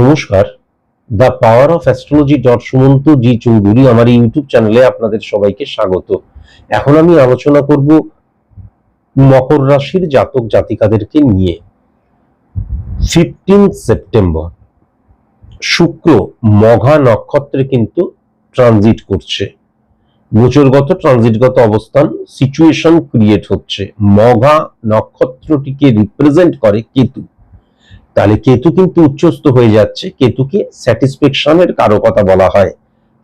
নমস্কার। The power of astrology dot Sumanta ji Chowdhury আমার YouTube চ্যানেলে আপনাদের সবাইকে স্বাগত। এখন আমি আলোচনা করব মকর রাশির জাতক জাতিকাদেরকে নিয়ে। ফিফটিন সেপ্টেম্বর শুক্র মঘা নক্ষত্রে কিন্তু ট্রানজিট করছে। গোচরগত ট্রানজিটগত অবস্থান সিচুয়েশন ক্রিয়েট হচ্ছে। মঘা নক্ষত্রটিকে রিপ্রেজেন্ট করে কেতু। তাহলে কেতু কিন্তু উচ্চস্থ হয়ে যাচ্ছে, কেতুকে স্যাটিসফ্যাকশনের কারও কথা বলা হয়।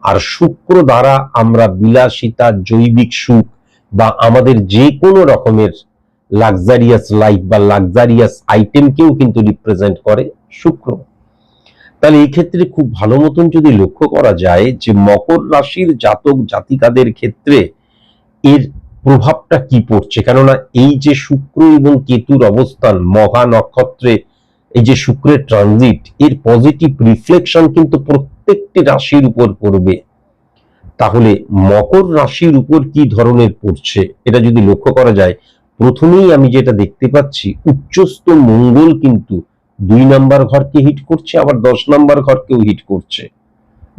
আর শুক্র দ্বারা আমরা বিলাসিতা, জৈবিক সুখ বা আমাদের যে কোনো রকমের লাক্সারিয়াস লাইফ বা লাক্সারিয়াস আইটেমকেও কিন্তু রিপ্রেজেন্ট করে শুক্র। তাহলে এই ক্ষেত্রে খুব ভালো মতন যদি লক্ষ্য করা যায় যে মকর রাশির জাতক জাতিকাদের ক্ষেত্রে এর প্রভাবটা কি পড়ছে? কেননা এই যে শুক্র এবং কেতুর অবস্থান মহা নক্ষত্রে এই যে শুক্রের ট্রানজিট এর পজিটিভ রিফ্লেকশন কিন্তু প্রত্যেকটি রাশির উপর পড়বে। তাহলে মকর রাশির উপর কি ধরনের পড়ছে? এটা যদি লক্ষ্য করা যায়, প্রথমেই আমি যেটা দেখতে পাচ্ছি, উচ্চস্থ মঙ্গল কিন্তু দুই নাম্বার ঘরকে হিট করছে, আবার দশ নাম্বার ঘরকেও হিট করছে।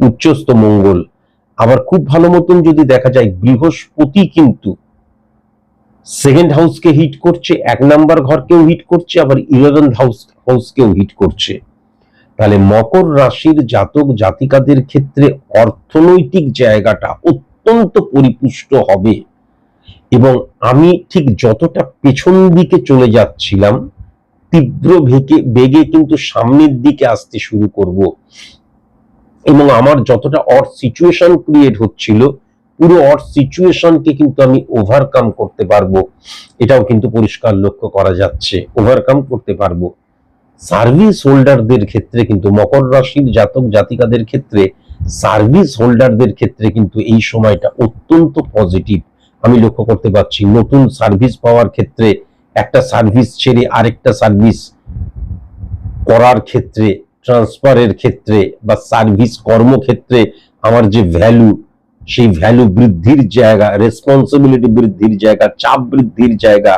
উচ্চস্থ মঙ্গল। আবার খুব ভালো মতন যদি দেখা যায়, বৃহস্পতি কিন্তু সেকেন্ড হাউসকে হিট করছে, এক নাম্বার ঘরকেও হিট করছে, আবার ইলেভেন হাউস হাউসকেও হিট করছে। তাহলে মকর রাশির জাতক জাতিকাদের ক্ষেত্রে অর্থনৈতিক জায়গাটা অত্যন্ত পরিপুষ্ট হবে। এবং আমি ঠিক যতটা পেছন দিকে চলে যাচ্ছিলাম, তীব্র বেগে বেগে কিন্তু সামনের দিকে আসতে শুরু করব। এবং আমার যতটা অর সিচুয়েশন ক্রিয়েট হচ্ছিল পুরো অর সিচুয়েশনকে কিন্তু আমি ওভারকাম করতে পারব। এটাও কিন্তু পরিষ্কার লক্ষ্য করা যাচ্ছে। ওভারকাম করতে পারব। সার্ভিস হোল্ডারদের ক্ষেত্রে কিন্তু, মকর রাশির জাতক জাতিকাদের ক্ষেত্রে সার্ভিস হোল্ডারদের ক্ষেত্রে কিন্তু এই সময়টা অত্যন্ত পজিটিভ আমি লক্ষ্য করতে পারছি, নতুন সার্ভিস পাওয়ার ক্ষেত্রে একটা সার্ভিস ছেড়ে আরেকটা সার্ভিস করার ক্ষেত্রে ট্রান্সফারের ক্ষেত্রে বা সার্ভিস কর্মক্ষেত্রে আমার যে ভ্যালু সেই ভ্যালু বৃদ্ধির জায়গা রেসপন্সিবিলিটি বৃদ্ধির জায়গা, চাপ বৃদ্ধির জায়গা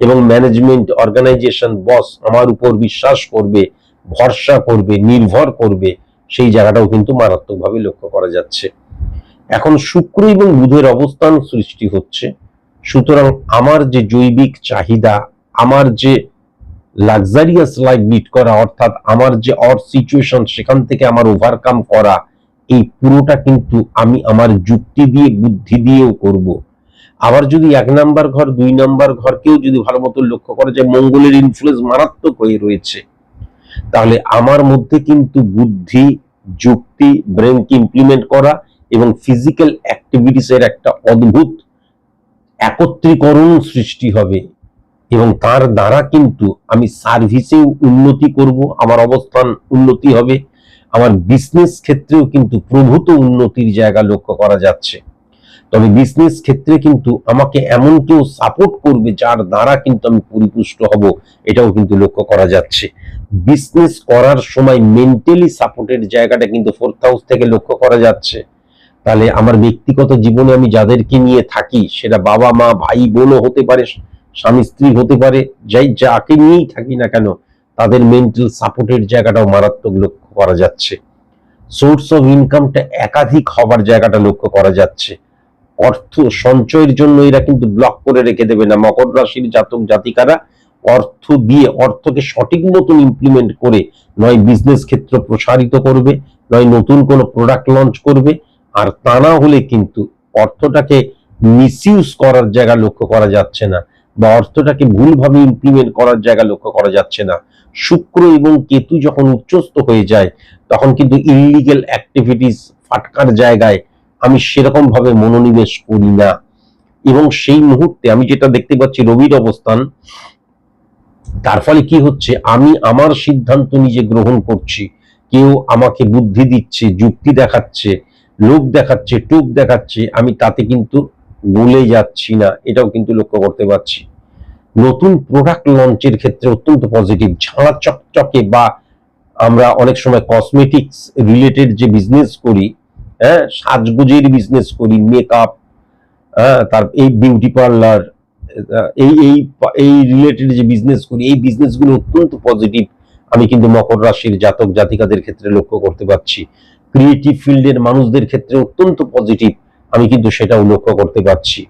এবং ম্যানেজমেন্ট অর্গানাইজেশন বস আমার উপর বিশ্বাস করবে, ভরসা করবে, নির্ভর করবে, সেই জায়গাটাও কিন্তু মারাত্মকভাবে লক্ষ্য করা যাচ্ছে। এখন শুক্র এবং বুধের অবস্থান সৃষ্টি হচ্ছে। সুতরাং আমার যে জৈবিক চাহিদা, আমার যে লাক্সারিয়াস লাইফ লিড করা, অর্থাৎ আমার যে অর সিচুয়েশন সেখান থেকে আমার ওভারকাম করা এই পুরোটা কিন্তু আমি আমার যুক্তি দিয়ে, বুদ্ধি দিয়েও করব। আবার যদি এক নাম্বার ঘর, দুই নাম্বার ঘরকেও যদি ভালো মতো লক্ষ্য করা যায় মঙ্গলের ইনফ্লুয়েন্স মারাত্মক হয়ে রয়েছে, তাহলে আমার মধ্যে কিন্তু বুদ্ধি, যুক্তি ব্রেনকে ইমপ্লিমেন্ট করা এবং ফিজিক্যাল অ্যাক্টিভিটিস এর একটা অদ্ভুত একত্রীকরণ সৃষ্টি হবে এবং তার দ্বারা কিন্তু আমি সার্ভিসেও উন্নতি করব, আমার অবস্থান উন্নতি হবে। আমার বিজনেস ক্ষেত্রেও কিন্তু প্রভূত উন্নতির জায়গা লক্ষ্য করা যাচ্ছে। তবে বিজনেস ক্ষেত্রে কিন্তু আমাকে এমন কেউ সাপোর্ট করবে যার দ্বারা কিন্তু আমি পরিপুষ্ট হব, এটাও কিন্তু লক্ষ্য করা যাচ্ছে। বিজনেস করার সময় মেন্টালি সাপোর্টের জায়গাটা কিন্তু ফোর্থ হাউস থেকে লক্ষ্য করা যাচ্ছে। তাহলে আমার ব্যক্তিগত জীবনে আমি যাদেরকে নিয়ে থাকি, সেটা বাবা, মা, ভাই, বোনও হতে পারে, স্বামী, স্ত্রী হতে পারে, যাই, যাকে নিয়েই থাকি না কেন, তাদের মেন্টাল সাপোর্টের জায়গাটাও মারাত্মক লক্ষ্য করা যাচ্ছে। সোর্স অফ ইনকামটা একাধিক হবার জায়গাটা লক্ষ্য করা যাচ্ছে। অর্থ সঞ্চয়ের জন্য এরা কিন্তু ব্লক করে রেখে দেবে না। মকর রাশির জাতক জাতিকারা অর্থ দিয়ে অর্থকে সঠিক মতন ইমপ্লিমেন্ট করে নয় বিজনেস ক্ষেত্র প্রসারিত করবে, নয় নতুন কোনো প্রোডাক্ট লঞ্চ করবে। আর তা না হলে কিন্তু অর্থটাকে মিসইউজ করার জায়গা লক্ষ্য করা যাচ্ছে না। বা অর্থটাকে ভুলভাবে ইমপ্লিমেন্ট করার জায়গা লক্ষ্য করা যাচ্ছে না। শুক্র এবং কেতু যখন উচ্চস্থ হয়ে যায়, তখন কিন্তু ইলিগেল অ্যাক্টিভিটিস ফাটকার জায়গায় আমি সেরকম ভাবে মনোনিবেশ করি না। এবং সেই মুহূর্তে আমি যেটা দেখতে পাচ্ছি রবির অবস্থান, তার ফলে কি হচ্ছে? আমি আমার সিদ্ধান্ত নিজে গ্রহণ করছি। কেউ আমাকে বুদ্ধি দিচ্ছে, যুক্তি দেখাচ্ছে লোক দেখাচ্ছে, টুক দেখাচ্ছে, আমি তাতে কিন্তু গলে যাচ্ছি না, এটাও কিন্তু লক্ষ্য করতে পারছি। নতুন প্রোডাক্ট লঞ্চের ক্ষেত্রে অত্যন্ত পজিটিভ ঝাড়া চকচকে বা আমরা অনেক সময় কসমেটিক্স রিলেটেড যে বিজনেস করি হ্যাঁ সাজগুজের বিজনেস করি মেকআপ হ্যাঁ তার এই বিউটি পার্লার এই এই এই রিলেটেড যে বিজনেস করি, এই বিজনেসগুলো অত্যন্ত পজিটিভ আমি কিন্তু মকর রাশির জাতক জাতিকাদের ক্ষেত্রে লক্ষ্য করতে পারছি। ক্রিয়েটিভ ফিল্ডের মানুষদের ক্ষেত্রে অত্যন্ত পজিটিভ আমি কিন্তু সেটাও লক্ষ্য করতে পারছি।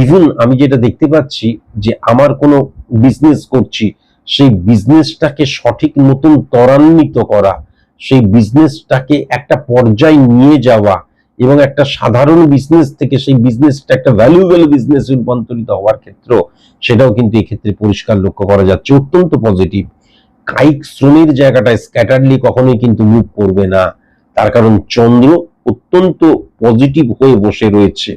ইভেন আমি যেটা দেখতে পাচ্ছি যে আমার কোনো বিজনেস করছি, সেই বিজনেসটাকে সঠিক মতন ত্বরান্বিত করা, সেই বিজনেসটাকে একটা পর্যায়ে নিয়ে যাওয়া এবং একটা সাধারণ বিজনেস থেকে সেই বিজনেসটা একটা ভ্যালুয়েবল বিজনেস রূপান্তরিত হওয়ার ক্ষেত্র, সেটাও কিন্তু এক্ষেত্রে পরিষ্কার লক্ষ্য করা যাচ্ছে। অত্যন্ত পজিটিভ কায়িক শ্রমের জায়গাটায় স্ক্যাটারলি কখনোই কিন্তু মুভ করবে না। তার কারণ চন্দ্র অত্যন্ত পজিটিভ হয়ে বসে রয়েছে।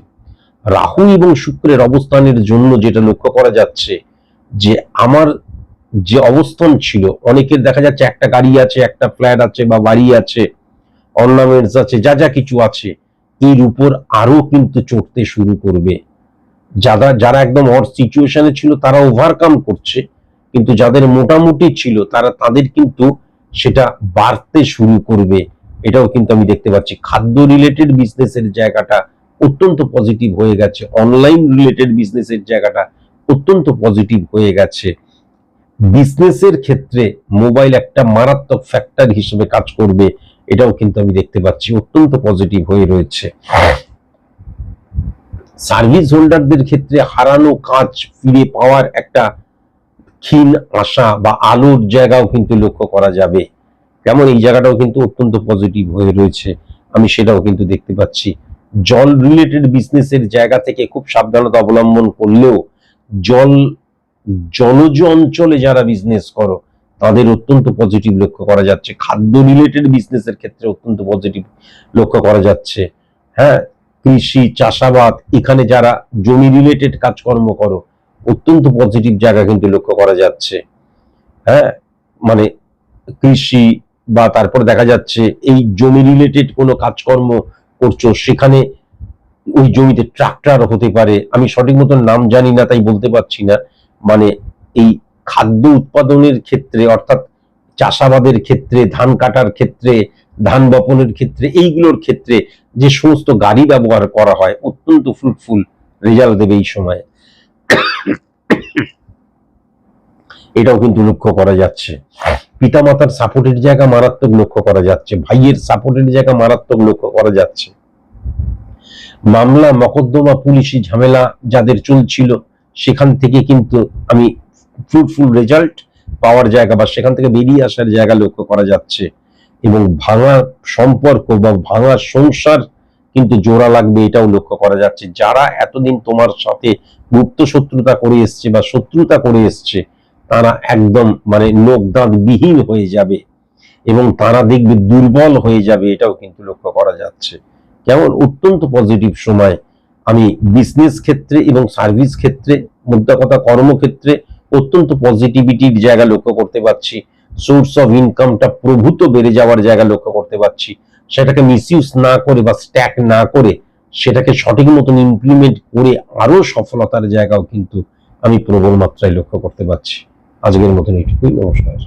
রাহু এবং শুক্রের অবস্থানের জন্য যেটা লক্ষ্য করা যাচ্ছে যে আমার যে অবস্থান ছিল অনেকের দেখা যাচ্ছে একটা গাড়ি আছে, একটা ফ্ল্যাট আছে বা বাড়ি আছে অর্নামেন্টস আছে, যা যা কিছু আছে, এর উপর আরও কিন্তু চড়তে শুরু করবে। যারা যারা একদম অর সিচুয়েশনে ছিল, তারা ওভারকাম করছে, কিন্তু যাদের মোটামুটি ছিল, তারা, তাদের কিন্তু সেটা বাড়তে শুরু করবে। এটাও কিন্তু আমি দেখতে পাচ্ছি। খাদ্য রিলেটেড বিজনেসের জায়গাটা অত্যন্ত পজিটিভ হয়ে গেছে। অনলাইন রিলেটেড বিজনেসের জায়গাটা অত্যন্ত পজিটিভ হয়ে গেছে। বিজনেসের ক্ষেত্রে মোবাইল একটা মারাত্মক ফ্যাক্টর হিসেবে কাজ করবে, এটাও কিন্তু আমি দেখতে পাচ্ছি। অত্যন্ত পজিটিভ হয়ে রয়েছে। সার্ভিস হোল্ডারদের ক্ষেত্রে হারানো কাজ ফিরে পাওয়ার একটা ক্ষীণ আশা বা আলোর জায়গাও কিন্তু লক্ষ্য করা যাবে। যেমন এই জায়গাটাও কিন্তু অত্যন্ত পজিটিভ হয়ে রয়েছে। আমি সেটাও কিন্তু দেখতে পাচ্ছি। জল রিলেটেড বিজনেসের জায়গা থেকে খুব সাবধানতা অবলম্বন করলেও জল জলজ অঞ্চলে যারা বিজনেস করো, তাদের অত্যন্ত পজিটিভ লক্ষ্য করা যাচ্ছে। খাদ্য রিলেটেড বিজনেসের ক্ষেত্রে অত্যন্ত পজিটিভ লক্ষ্য করা যাচ্ছে। হ্যাঁ কৃষি, চাষাবাদ, এখানে যারা জমি রিলেটেড কাজকর্ম করো, অত্যন্ত পজিটিভ জায়গা কিন্তু লক্ষ্য করা যাচ্ছে। হ্যাঁ মানে কৃষি বা তারপর দেখা যাচ্ছে এই জমি রিলেটেড কোনো কাজকর্ম করছ, সেখানে ওই জমিতে ট্রাক্টর হতে পারে, আমি সঠিক মতন নাম জানি না, তাই বলতে পারছি না। মানে এই খাদ্য উৎপাদনের ক্ষেত্রে, অর্থাৎ চাষাবাদের ক্ষেত্রে, ধান কাটার ক্ষেত্রে, ধান বপনের ক্ষেত্রে, এইগুলোর ক্ষেত্রে যে সমস্ত গাড়ি ব্যবহার করা হয়, অত্যন্ত ফ্রুটফুল রেজাল্ট দেবে এই সময়। এটাও কিন্তু লক্ষ্য করা যাচ্ছে। পিতামাতার সাপোর্টের জায়গা মারাত্মক লক্ষ্য করা যাচ্ছে। ভাইয়ের সাপোর্টের জায়গা মারাত্মক লক্ষ্য করা যাচ্ছে। মামলা, মকদ্দমা, পুলিশি ঝামেলা যাদের চলছিল, সেখান থেকে কিন্তু আমি ফ্রুটফুল রেজাল্ট পাওয়ার জায়গা বা সেখান থেকে বেরিয়ে আসার জায়গা লক্ষ্য করা যাচ্ছে। এবং ভাঙা সম্পর্ক বা ভাঙা সংসার কিন্তু জোড়া লাগবে এটাও লক্ষ্য করা যাচ্ছে। যারা এতদিন তোমার সাথে গুপ্ত শত্রুতা করে এসছে বা শত্রুতা করে এসছে তারা একদম মানে লোক দাঁত বিহীন হয়ে যাবে এবং তারা দেখবে দুর্বল হয়ে যাবে, এটাও কিন্তু লক্ষ্য করা যাচ্ছে। কেমন? অত্যন্ত পজিটিভ সময়। আমি বিজনেস ক্ষেত্রে এবং সার্ভিস ক্ষেত্রে মুদ্রা কথা কর্মক্ষেত্রে অত্যন্ত পজিটিভিটির জায়গা লক্ষ্য করতে পারছি। সোর্স অফ ইনকামটা প্রভূত বেড়ে যাওয়ার জায়গা লক্ষ্য করতে পারছি। সেটাকে মিসইউজ না করে বা স্ট্যাক না করে সেটাকে সঠিক মতন ইমপ্লিমেন্ট করে আরও সফলতার জায়গাও কিন্তু আমি প্রবল মাত্রায় লক্ষ্য করতে পারছি। আজকের মতন এইটুকুই নমস্কার।